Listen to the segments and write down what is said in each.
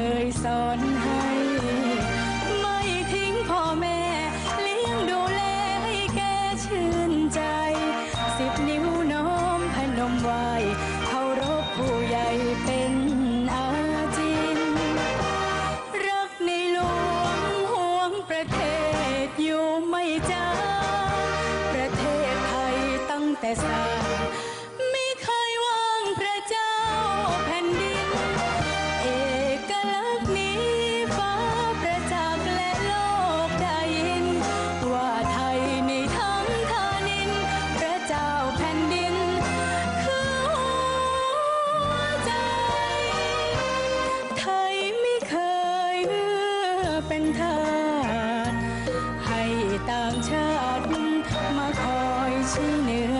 เคยสอนให้ เป็นทาสให้ต่างชาติมาคอยชี้เนื้อ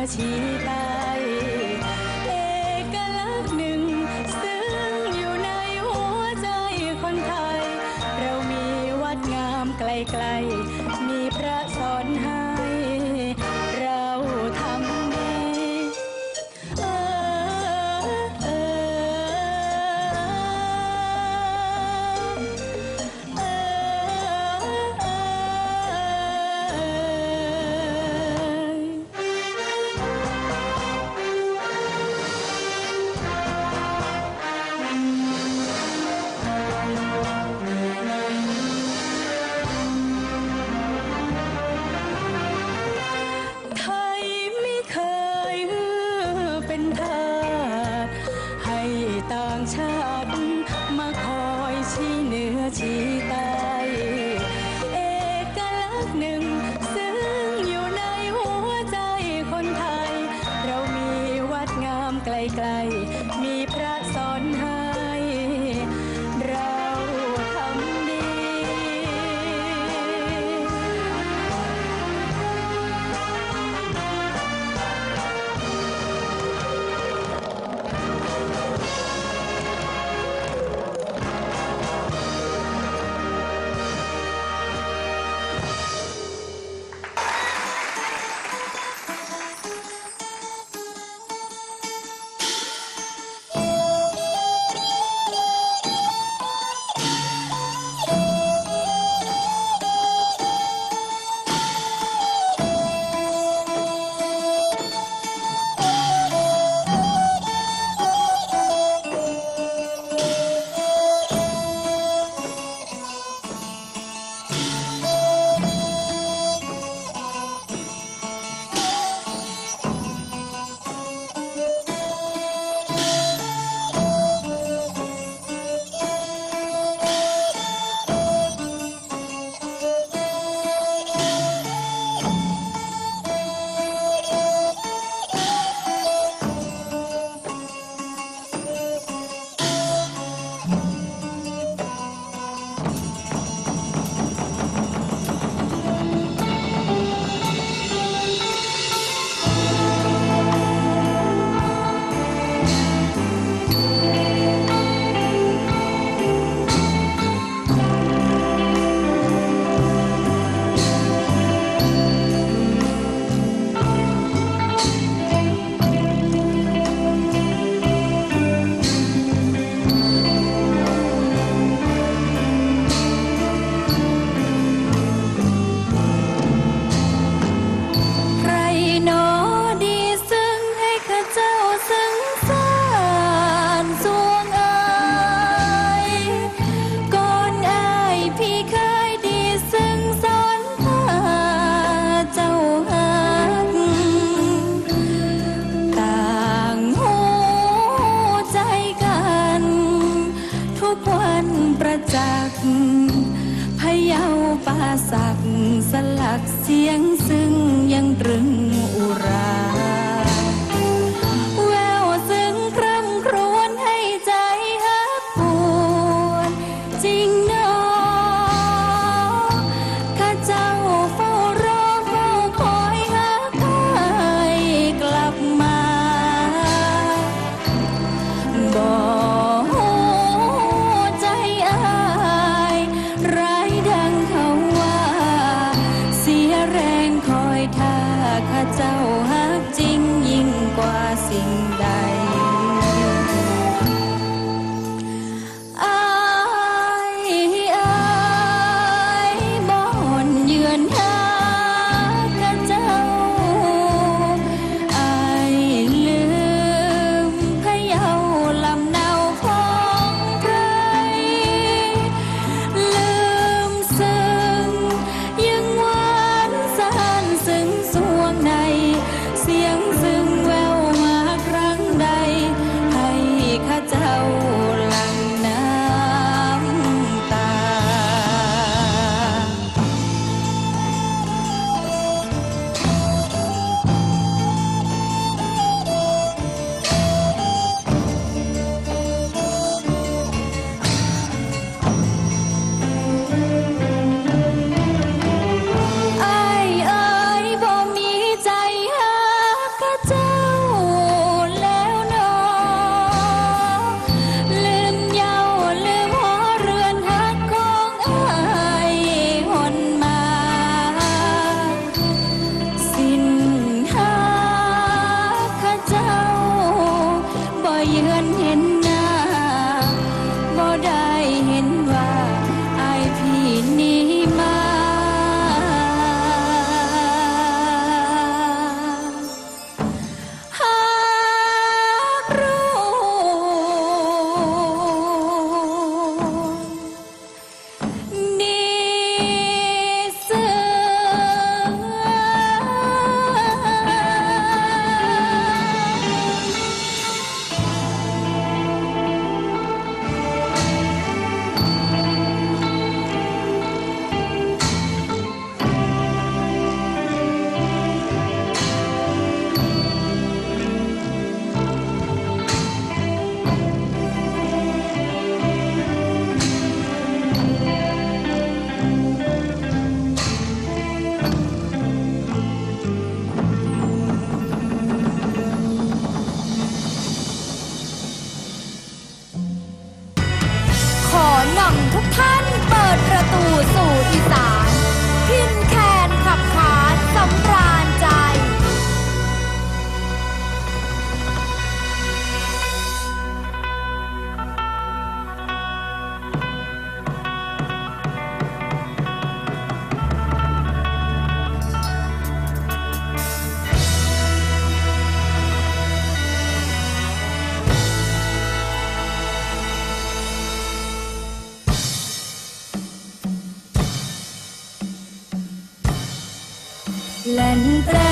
lần tới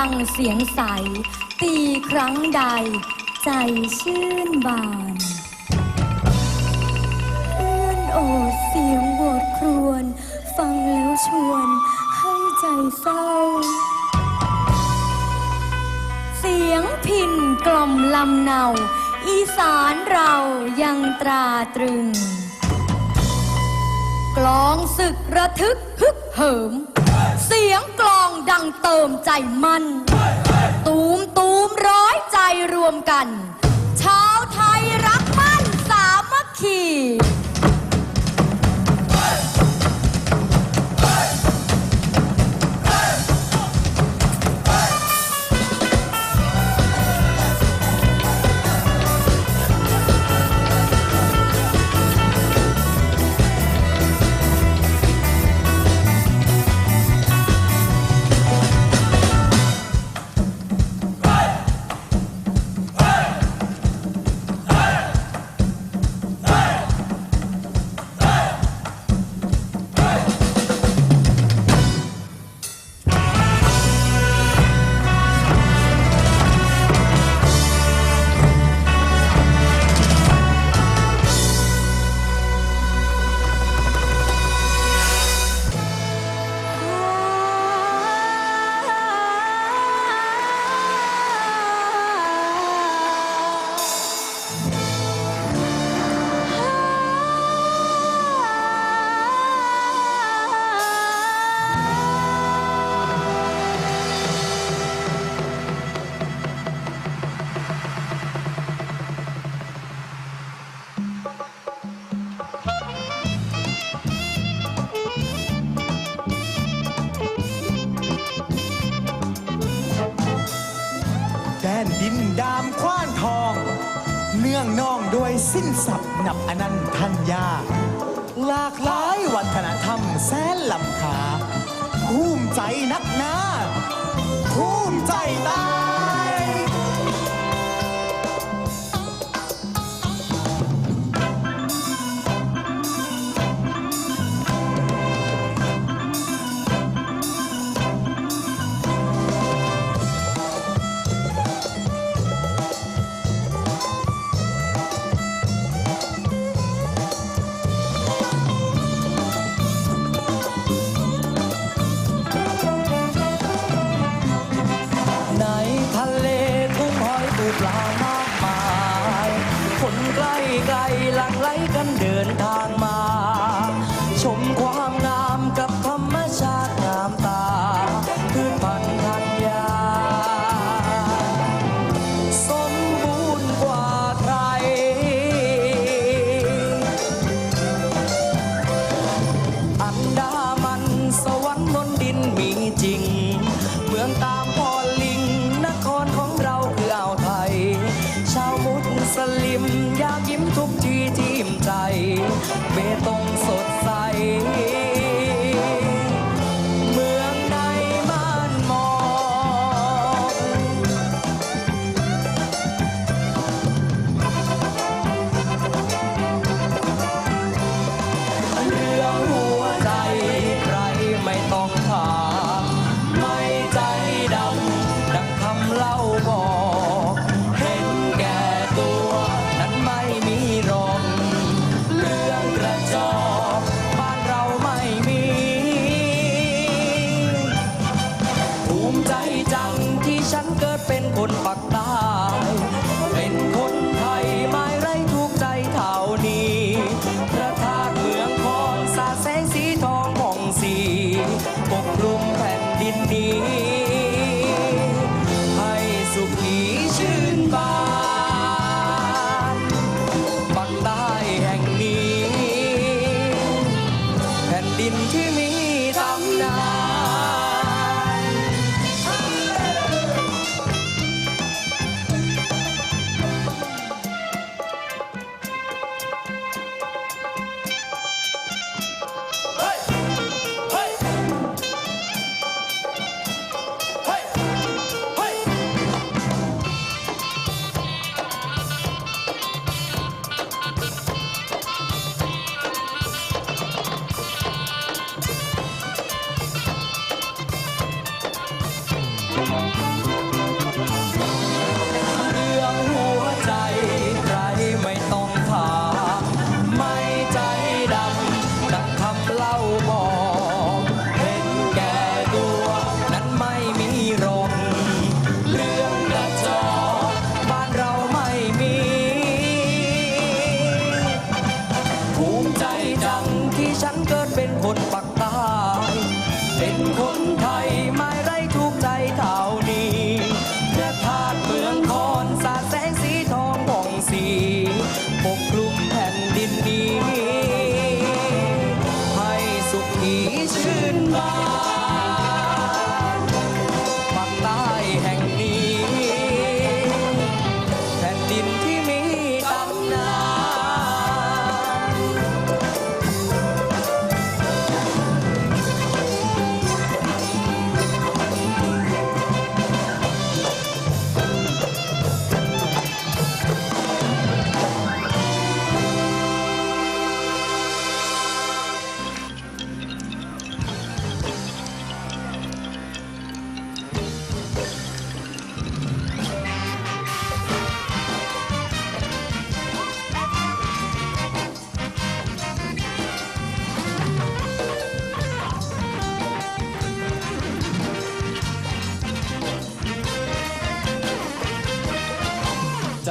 ดังเสียงใส ตีครั้งใด ใจชื่นบานเอื้อนโอดเสียงโวทครวน ฟังแล้วชวนให้ใจเศร้า เสียงพินกล่อมลำเนา อีสานเรายังตราตรึง กลองศึกระทึกฮึกเหิม เสียงกล ดังเติมใจมันตูมตูมร้อยใจรวมกัน ชาวไทยรักมั่นสามัคคี สิ้นสับนับอนันทัญญาหลากหลายวัฒนธรรมแสนล้ำคาภูมิใจนักหนาภูมิใจตา Ve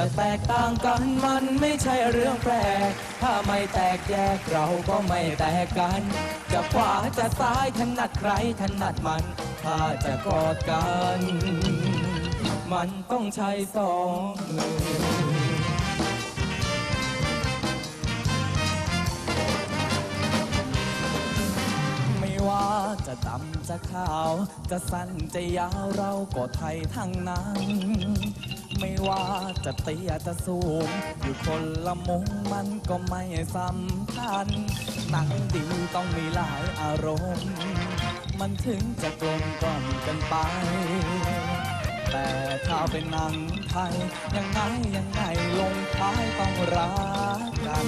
จะแตกต่างกันมันไม่ใช่เรื่องแปลก ถ้าไม่แตกแยกเราก็ไม่แตกกัน จะขวาจะซ้ายถนัดใครถนัดมัน ถ้าจะกอดกัน มันต้องใช้สองมือไม่ว่าจะดำจะขาว จะสั้นจะยาวเราก็ไทยทั้งนั้น ไม่ว่าจะเตี้ยจะสูง อยู่คนละมุมมันก็ไม่สำคัญ หนังดีต้องมีหลายอารมณ์ มันถึงจะกลมกล่อมกันไป แต่ถ้าเป็นหนังไทย ยังไงยังไงลงท้ายต้องรักกัน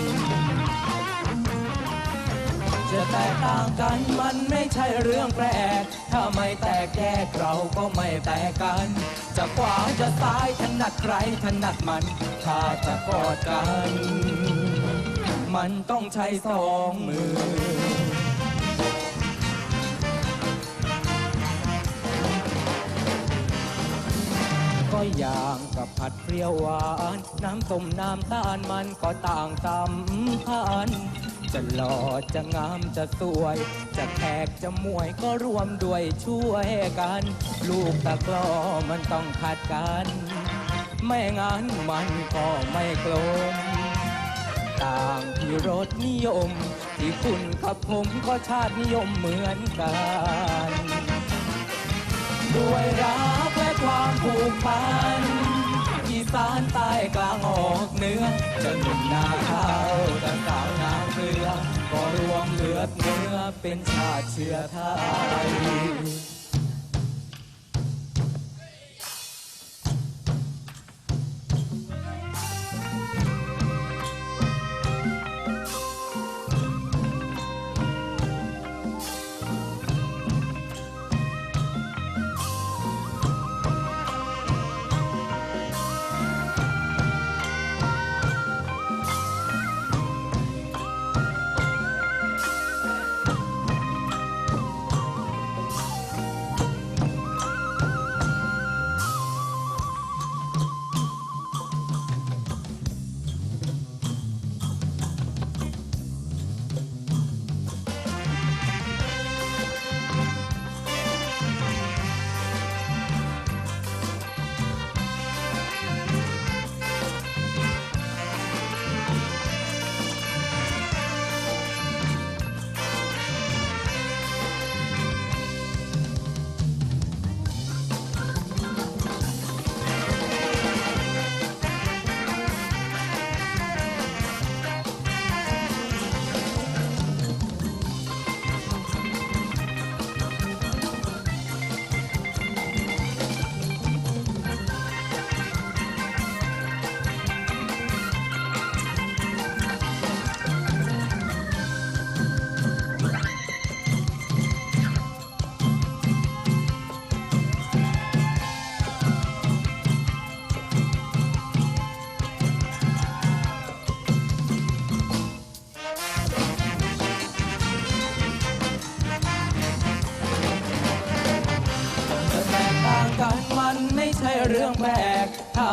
จะแตกต่างกันมันไม่ใช่เรื่องแปลก ถ้าไม่แตกแยกเราก็ไม่แตกกัน จะขวาจะซ้ายถนัดใครถนัดมัน ถ้าจะกอดกัน มันต้องใช้สองมือ ก็อย่างกับผัดเปรี้ยวหวาน น้ำส้มน้ำตาลมันก็ต่างสำคัญ จะหล่อจะงามจะสวย จะแขกจะมวยก็รวมด้วยช่วยกัน ลูกตะกร้อมันต้องขัดกัน ไม่งั้นมันก็ไม่กลม ต่างที่รสนิยม ที่คุณกับผมก็ชาตินิยมเหมือนกันด้วยรักและความผูกพันอีสานใต้กลางออกเหนือจะหนุ่มนาข้าวจะสาวนา เกลือก็รวมเลือดเนื้อเป็นชาติเชื้อไทย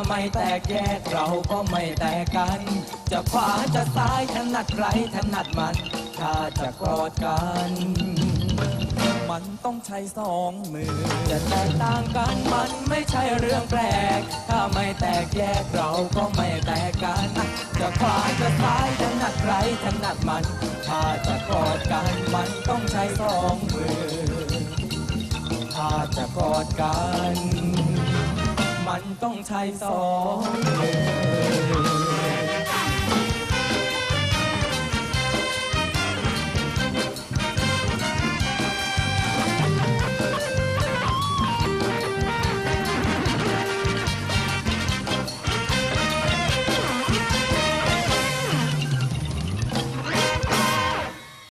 ไม่แตกแยกเราก็ไม่แตกกัน จะขวาจะซ้ายถนัดใครถนัดมัน ถ้าจะกอดกัน มันต้องใช้สองมือ จะแตกต่างกันมันไม่ใช่เรื่องแปลก ถ้าไม่แตกแยกเราก็ไม่แตกกัน จะขวาจะซ้ายถนัดใครถนัดมัน ถ้าจะกอดกันมันต้องใช้สองมือ ถ้าจะกอดกัน มันต้องใช้สองมือ